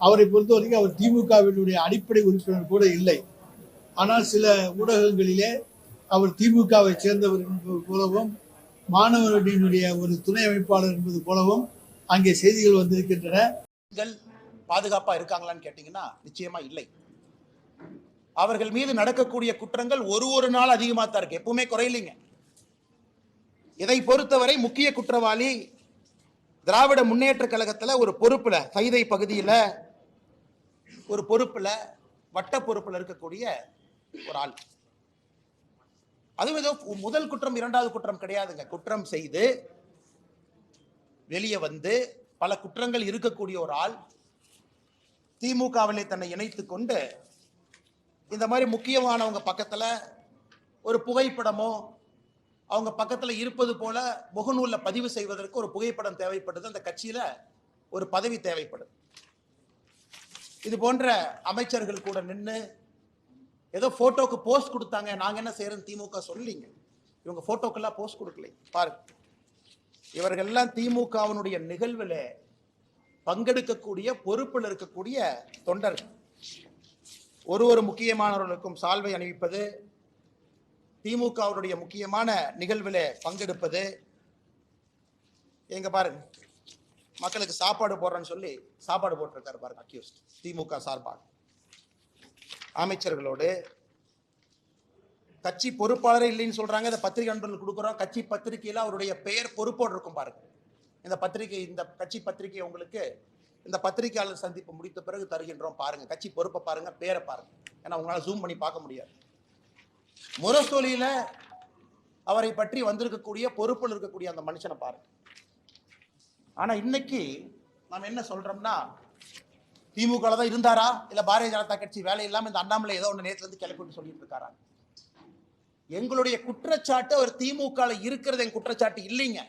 அவரை பொறுத்த வரைக்கும் அவர் திமுகவினுடைய அடிப்படை உறுப்பினர் கூட இல்லை. ஆனால் சில ஊடகங்களிலே அவர் திமுகவை சேர்ந்தவர் என்பது போலவும் மாணவர்களினுடைய ஒரு துணை அமைப்பாளர் என்பது போலவும் அங்கே செய்திகள் வந்திருக்கின்றன. பாதுகாப்பாக இருக்காங்களான்னு கேட்டீங்கன்னா நிச்சயமா இல்லை. அவர்கள் மீது நடக்கக்கூடிய குற்றங்கள் ஒரு ஒரு நாள் அதிகமாக தான் இருக்கு. எப்பவுமே குறையலைங்க இதை பொறுத்தவரை முக்கிய குற்றவாளி திராவிட முன்னேற்ற கழகத்தில் ஒரு பொறுப்பில் கைதை பகுதியில் ஒரு பொறுப்பில் வட்ட பொறுப்பில் இருக்கக்கூடிய ஒரு ஆள். அதுவும் ஏதோ முதல் குற்றம் இரண்டாவது குற்றம் கிடையாதுங்க. குற்றம் செய்து வெளியே வந்து பல குற்றங்கள் இருக்கக்கூடிய ஒரு ஆள் திமுகவிலே தன்னை இணைத்து கொண்டு இந்த மாதிரி முக்கியமானவங்க பக்கத்தில் ஒரு புகைப்படமோ அவங்க பக்கத்தில் இருப்பது போல முகநூலில் பதிவு செய்வதற்கு ஒரு புகைப்படம் தேவைப்படுது. அந்த கட்சியில் ஒரு பதவி தேவைப்படுது. இது போன்ற அமைச்சர்கள் கூட நின்று ஏதோ ஃபோட்டோக்கு போஸ்ட் கொடுத்தாங்க. நாங்கள் என்ன செய்யறோம் திமுக சொல்லிங்க. இவங்க ஃபோட்டோக்கெல்லாம் போஸ்ட் கொடுக்கல. பாருங்க. இவர்கள்லாம் திமுகவினுடைய நிகழ்வில் பங்கெடுக்கக்கூடிய பொறுப்பில் இருக்கக்கூடிய தொண்டர்கள். ஒரு ஒரு முக்கியமானவர்களுக்கும் சால்வை அணிவிப்பது திமுகவுடைய முக்கியமான நிகழ்வில் பங்கெடுப்பது. எங்க பாருங்க. மக்களுக்கு சாப்பாடு போடுறேன்னு சொல்லி சாப்பாடு போட்டிருக்காரு பாருங்க அக்யூஸ்ட் திமுக சார்பாக. அமைச்சர்களோடு கட்சி பொறுப்பாளரே இல்லைன்னு சொல்றாங்க இந்த பத்திரிகை நண்பர்கள் கொடுக்குறோம். கட்சி பத்திரிகையில அவருடைய பெயர் பொறுப்போடு இருக்கும் பாருங்க. இந்த பத்திரிகை இந்த கட்சி பத்திரிகை உங்களுக்கு இந்த பத்திரிகையாளர் சந்திப்பு முடித்த பிறகு தருகின்றோம் பாருங்க. கட்சி பொறுப்பை பாருங்க பேரை பாருங்க. ஏன்னா உங்களால ஜூம் பண்ணி பார்க்க முடியாது. முரசொலியில அவரை பற்றி வந்திருக்கக்கூடிய பொறுப்பில் இருக்கக்கூடிய அந்த மனுஷனை பாருங்க. ஆனால் இன்னைக்கு நாம் என்ன சொல்கிறோம்னா திமுக தான் இருந்தாரா? இல்லை பாரதிய ஜனதா கட்சி வேலை இல்லாமல் இந்த அண்ணாமலை ஏதோ ஒன்று நேற்றுலேருந்து கிளப்பிட்டு சொல்லிட்டு இருக்காரா? எங்களுடைய குற்றச்சாட்டு அவர் திமுக இருக்கிறது என் குற்றச்சாட்டு இல்லைங்க.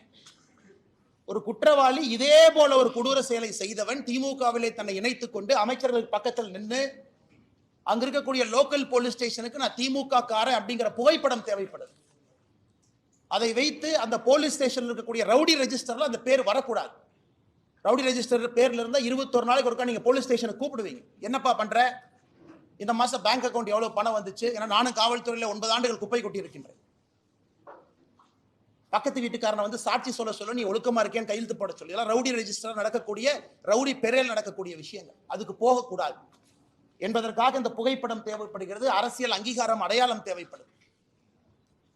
ஒரு குற்றவாளி இதே போல ஒரு கொடூர செயலை செய்தவன் திமுகவிலே தன்னை இணைத்துக் கொண்டு அமைச்சர்கள் பக்கத்தில் நின்று அங்க இருக்கக்கூடிய லோக்கல் போலீஸ் ஸ்டேஷனுக்கு நான் திமுக காரன் அப்படிங்கிற புகைப்படம் தேவைப்படுது. அதை வைத்து அந்த போலீஸ் ஸ்டேஷனில் இருக்கக்கூடிய ரவுடி ரெஜிஸ்டரில் அந்த பேர் வரக்கூடாது. ரவுடி ரெஜிஸ்டர் பேரில் இருந்தால் இருபத்தொரு நாளைக்கு ஒருக்கா நீங்கள் போலீஸ் ஸ்டேஷனுக்கு கூப்பிடுவீங்க. என்னப்பா பண்ணுற இந்த மாதம் பேங்க் அக்கௌண்ட் எவ்வளோ பணம் வந்துச்சு? ஏன்னா நானும் காவல்துறையில் ஒன்பது ஆண்டுகள் குப்பை கொட்டி இருக்கின்றேன். பக்கத்து வீட்டுக்காரனை வந்து சாட்சி சொல்ல சொல்ல நீ ஒழுக்கமாக இருக்கேன்னு கையெழுத்து போட சொல்லி. இதெல்லாம் ரவுடி ரெஜிஸ்டர் நடக்கக்கூடிய ரவுடி பெறையில் நடக்கக்கூடிய விஷயங்கள். அதுக்கு போகக்கூடாது. என்பதற்காக இந்த புகைப்படம் தேவைப்படுகிறது. அரசியல் அங்கீகாரம் அடையாளம் தேவைப்படுது.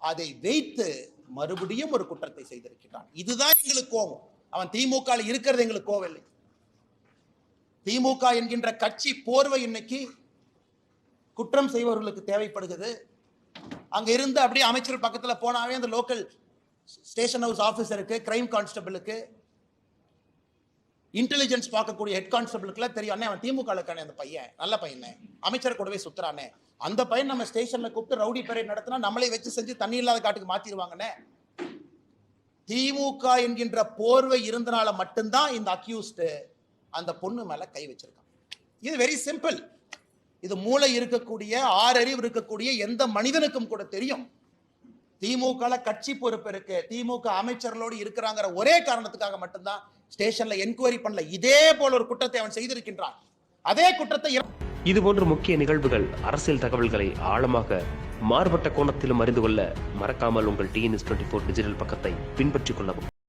அதை வைத்து மறுபடியும் ஒரு குற்றத்தை செய்திருக்கிறான். இதுதான் எங்களுக்கு கோபம். அவன் திமுக இருக்கிறது எங்களுக்கு கோவம் இல்லை. திமுக என்கின்ற கட்சி போர்வை இன்னைக்கு குற்றம் செய்பவர்களுக்கு தேவைப்படுகிறது. அங்க இருந்து அப்படியே அமைச்சர் பக்கத்துல போனாவே அந்த லோக்கல் ஸ்டேஷன் ஹவுஸ் ஆஃபீஸருக்கு கிரைம் கான்ஸ்டபிளுக்கு இன்டெலிஜென்ஸ் பார்க்கக்கூடிய ஹெட் கான்ஸ்டபிளுக்குலாம் தெரியும் அண்ணே அவன் திமுக இருக்கானே அந்த பையன். நல்ல பையனே அமைச்சர் கூடவே சுத்துறானே. அந்த பையன் நம்ம ஸ்டேஷன்ல கூப்பிட்டு ரவுடி பரேட் நடத்தினா நம்மளே வச்சு செஞ்சு தண்ணி இல்லாத காட்டுக்கு மாத்திடுவாங்கண்ணே. திமுக என்கின்ற போர்வை இருந்தனால மட்டும்தான் இந்த அக்யூஸ்டு அந்த பொண்ணு மேல கை வச்சிருக்கான். இது வெரி சிம்பிள் இது மூளை இருக்கக்கூடிய ஆறறிவு இருக்கக்கூடிய எந்த மனிதனுக்கும் கூட தெரியும். திமுக கட்சி பொறுப்பு இருக்கு. திமுக அமைச்சர்களோடு இருக்கிறாங்கிற ஒரே காரணத்துக்காக மட்டும்தான் ஸ்டேஷன்ல என்கொயரி பண்ணல. இதே போல ஒரு குற்றத்தை அவன் செய்திருக்கின்றான். அதே குற்றத்தை இது போன்ற முக்கிய நிகழ்வுகள் அரசியல் தகவல்களை ஆழமாக மாறுபட்ட கோணத்திலும் அறிந்து கொள்ள மறக்காமல் உங்கள் டிஎன்எஸ் டுவெண்ட்டி ஃபோர் டிஜிட்டல் பக்கத்தை பின்பற்றிக் கொள்ளவும்.